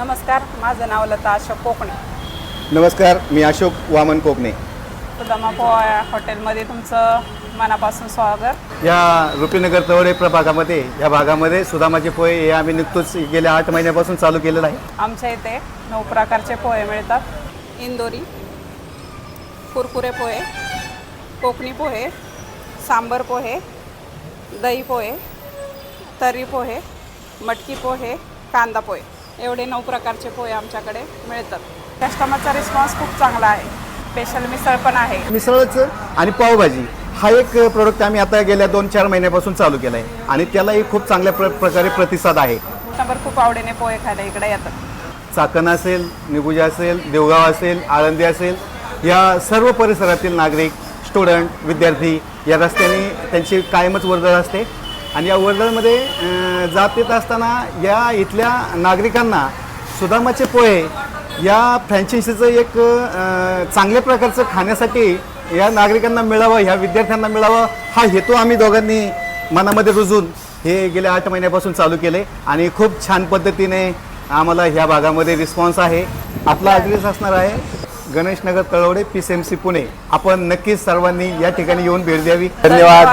नमस्कार माझं नाव लता अशोक कोकणे. नमस्कार मी अशोक वामन कोकणे. सुदामा पोहा हॉटेलमध्ये तुमचं मनापासून स्वागत. या रुपीनगर तवडे प्रभागामध्ये या भागामध्ये सुदामाचे पोहे हे आम्ही नुकतंच गेल्या आठ महिन्यापासून चालू केलेलं आहे. आमच्या इथे नऊ प्रकारचे पोहे मिळतात. इंदोरी कुरकुरे पोहे कोकणी पोहे सांबर पोहे दही पोहे तर्री पोहे मटकी पोहे कांदा पोहे. एवढे नऊ प्रकारचे पोहे आमच्याकडे मिळतात. कस्टमरचा रिस्पॉन्स खूप चांगला आहे. स्पेशल मिसळ पण आहे. मिसळच आणि पावभाजी हा एक प्रोडक्ट आम्ही आता गेल्या दोन चार महिन्यापासून चालू केला आहे आणि त्यालाही खूप चांगल्या प्र प्रकारे प्रतिसाद आहे. कस्टमर खूप आवडीने पोहे खायला इकडे येतात. चाकण असेल निगुजा असेल देवगाव असेल आळंदी असेल या सर्व परिसरातील नागरिक स्टुडंट विद्यार्थी या रस्त्याने त्यांची कायमच वर्दळ असते. आणि या वर्दळमध्ये जात येत असताना या इथल्या नागरिकांना सुदामाचे पोहे या फ्रँचायसीचं एक चांगल्या प्रकारचं खाण्यासाठी या नागरिकांना मिळावं ह्या विद्यार्थ्यांना मिळावं हा हेतू आम्ही दोघांनी मनामध्ये रुजून हे गेल्या आठ महिन्यापासून चालू केले आणि खूप छान पद्धतीने आम्हाला ह्या भागामध्ये रिस्पॉन्स आहे. आपला ॲड्रेस असणार आहे Ganeshnagar Talawade P C M C Pune. आपण नक्कीच सर्वांनी या ठिकाणी येऊन भेट द्यावी. धन्यवाद.